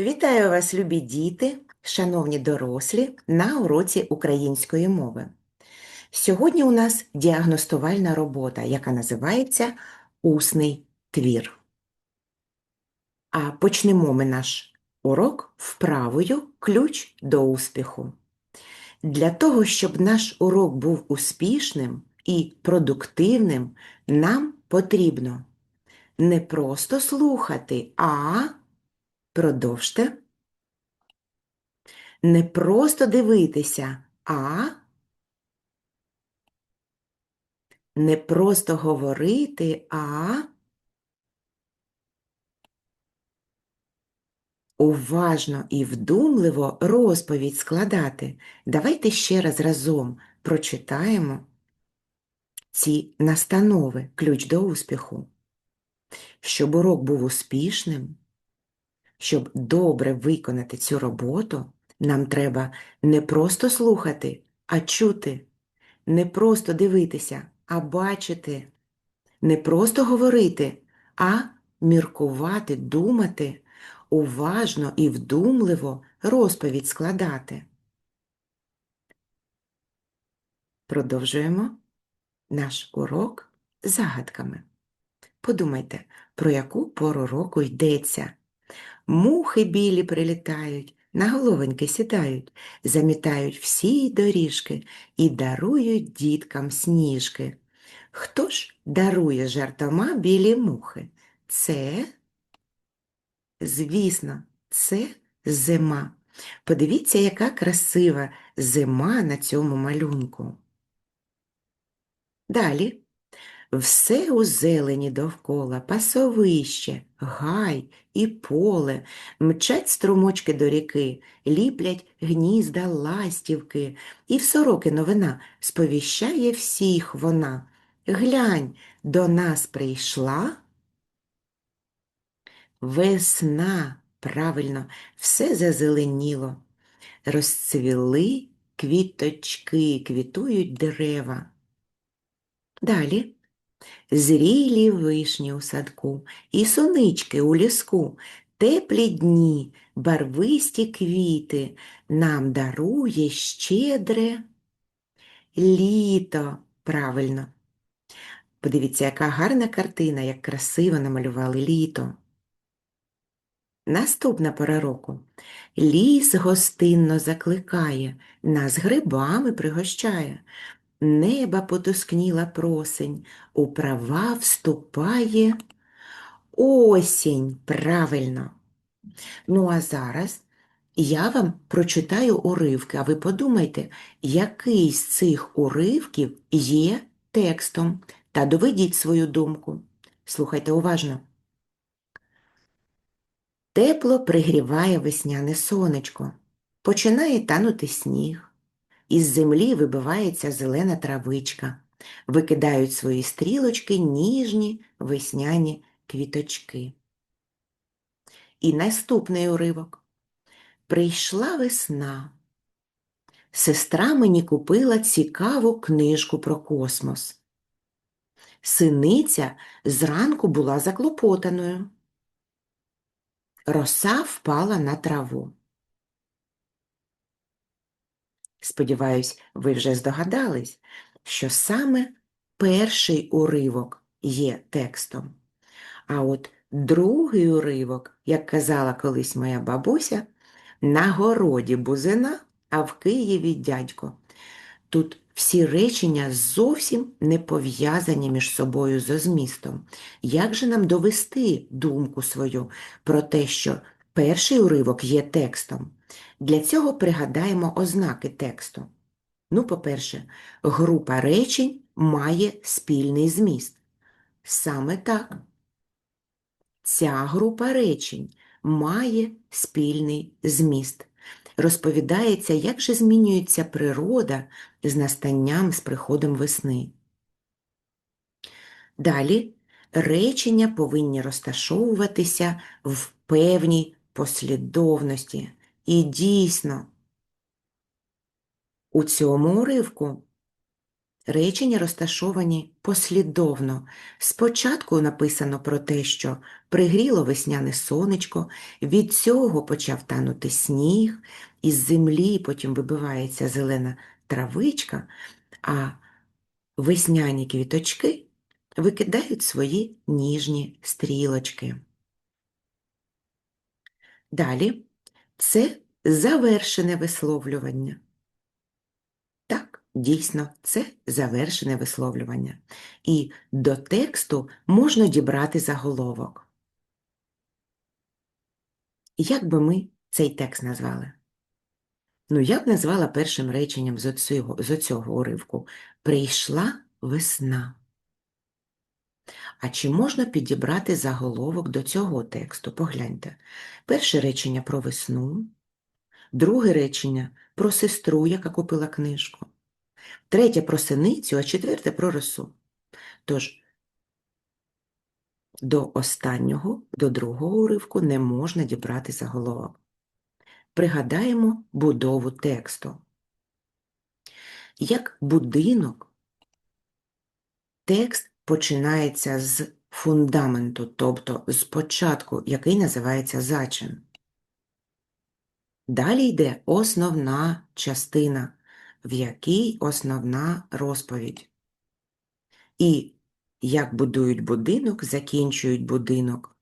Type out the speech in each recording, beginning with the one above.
Вітаю вас, любі діти, шановні дорослі, на уроці української мови. Сьогодні у нас діагностувальна робота, яка називається Усний твір. А почнемо ми наш урок вправою ключ до успіху. Для того, щоб наш урок був успішним і продуктивним, нам потрібно не просто слухати, а продовжте не просто дивитися, а не просто говорити, а уважно і вдумливо розповідь складати. Давайте ще раз разом прочитаємо ці настанови, ключ до успіху. Щоб урок був успішним, щоб добре виконати цю роботу, нам треба не просто слухати, а чути, не просто дивитися, а бачити, не просто говорити, а міркувати, думати, уважно і вдумливо розповідь складати. Продовжуємо наш урок загадками. Подумайте, про яку пору року йдеться. Мухи білі прилітають, на головоньки сідають, замітають всі доріжки і дарують діткам сніжки. Хто ж дарує жартома білі мухи? Це, звісно, це зима. Подивіться, яка красива зима на цьому малюнку. Далі. Все у зелені довкола, пасовище, гай і поле, мчать струмочки до ріки, ліплять гнізда ластівки, і в сороки новина сповіщає всіх вона. Глянь, до нас прийшла. Весна, правильно, все зазеленіло. Розцвіли квіточки, квітують дерева. Далі зрілі вишні у садку, і сонички у ліску, теплі дні, барвисті квіти нам дарує щедре літо. Правильно. Подивіться, яка гарна картина, як красиво намалювали літо. Наступна пора року. Ліс гостинно закликає, нас грибами пригощає. Неба потускніла просень, у права вступає осінь, правильно. Ну, а зараз я вам прочитаю уривки, а ви подумайте, який з цих уривків є текстом, та доведіть свою думку. Слухайте уважно. Тепло пригріває весняне сонечко, починає танути сніг. Із землі вибивається зелена травичка, викидають свої стрілочки ніжні весняні квіточки. І наступний уривок. Прийшла весна. Сестра мені купила цікаву книжку про космос. Синиця зранку була заклопотаною. Роса впала на траву. Сподіваюсь, ви вже здогадались, що саме перший уривок є текстом. А от другий уривок, як казала колись моя бабуся, на городі бузина, а в Києві дядько. Тут всі речення зовсім не пов'язані між собою зо змістом. Як же нам довести думку свою про те, що перший уривок є текстом? Для цього пригадаємо ознаки тексту. Ну, по-перше, група речень має спільний зміст. Саме так. Ця група речень має спільний зміст. Розповідається, як же змінюється природа з настанням, з приходом весни. Далі речення повинні розташовуватися в певній послідовності. І дійсно, у цьому уривку Речення розташовані послідовно. Спочатку написано про те, що пригріло весняне сонечко, від цього почав танути сніг, із землі потім вибивається зелена травичка, а весняні квіточки викидають свої ніжні стрілочки. Далі це завершене висловлювання. Так, дійсно, це завершене висловлювання. І до тексту можна дібрати заголовок. Як би ми цей текст назвали? Ну, я б назвала першим реченням з оцього, з оцього уривку Прийшла весна. А чи можна підібрати заголовок до цього тексту? Погляньте. Перше речення про весну, друге речення про сестру, яка купила книжку, третє про синицю, а четверте про росу. Тож, до останнього, до другого уривку не можна дібрати заголовок. Пригадаємо будову тексту. Як будинок, текст починається з фундаменту, тобто з початку, який називається зачин. Далі йде основна частина, в якій основна розповідь. І як будують будинок, закінчують будинок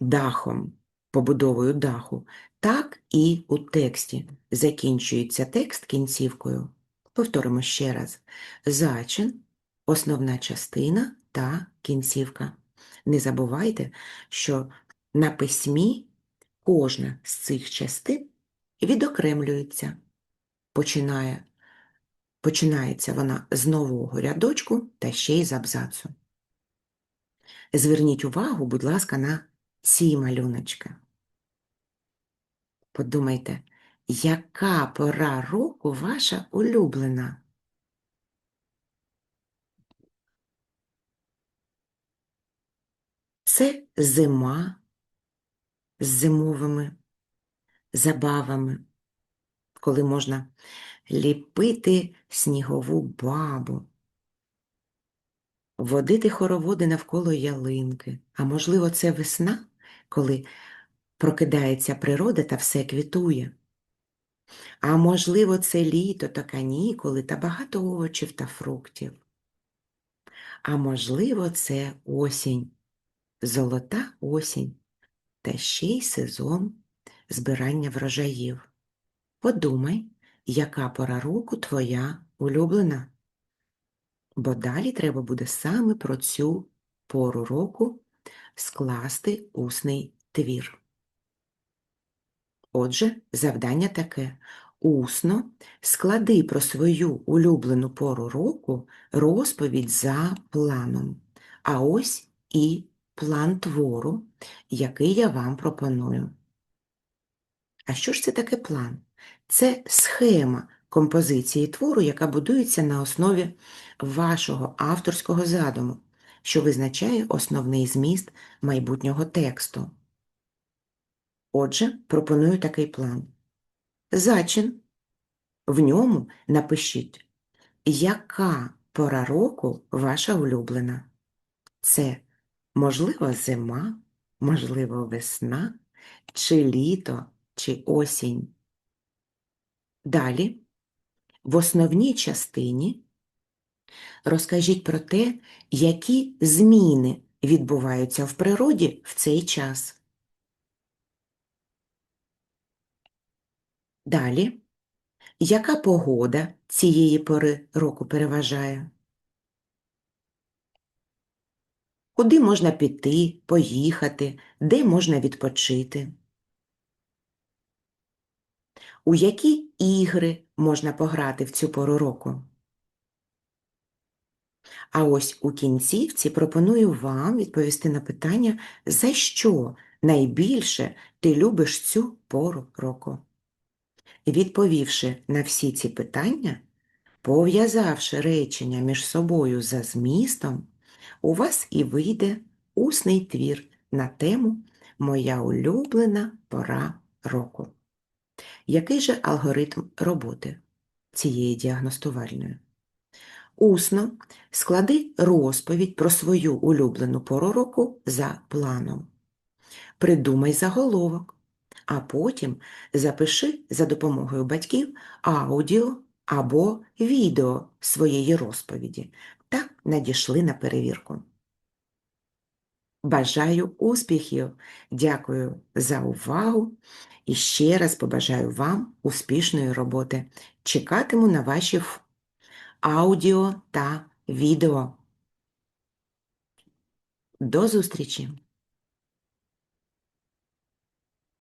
дахом, побудовою даху, так і у тексті закінчується текст кінцівкою. Повторимо ще раз. Зачин, основна частина та кінцівка. Не забувайте, що на письмі кожна з цих частин відокремлюється. Починає, починається вона з нового рядочку та ще й з абзацу. Зверніть увагу, будь ласка, на ці малюночки. Подумайте, яка пора року ваша улюблена? Це зима з зимовими забавами, коли можна ліпити снігову бабу, водити хороводи навколо ялинки, а можливо, це весна, коли прокидається природа та все квітує. А можливо, це літо та канікули та багато овочів та фруктів. А можливо, це осінь, золота осінь та ще й сезон збирання врожаїв. Подумай, яка пора року твоя улюблена. Бо далі треба буде саме про цю пору року скласти усний твір. Отже, завдання таке усно склади про свою улюблену пору року розповідь за планом. А ось і план твору, який я вам пропоную. А що ж це таке план? Це схема композиції твору, яка будується на основі вашого авторського задуму, що визначає основний зміст майбутнього тексту. Отже, пропоную такий план. Зачин. В ньому напишіть, яка пора року ваша улюблена. Це, можливо, зима, можливо, весна, чи літо, чи осінь. Далі, в основній частині розкажіть про те, які зміни відбуваються в природі в цей час. Далі, яка погода цієї пори року переважає? Куди можна піти, поїхати, де можна відпочити? У які ігри можна пограти в цю пору року? А ось у кінцівці пропоную вам відповісти на питання, за що найбільше ти любиш цю пору року. Відповівши на всі ці питання, пов'язавши речення між собою за змістом, у вас і вийде усний твір на тему Моя улюблена пора року. Який же алгоритм роботи цієї діагностувальної? Усно склади розповідь про свою улюблену пору року за планом. Придумай заголовок, а потім запиши за допомогою батьків аудіо або відео своєї розповіді та надішли на перевірку. Бажаю успіхів! Дякую за увагу і ще раз побажаю вам успішної роботи. Чекатиму на ваші аудіо та відео. До зустрічі!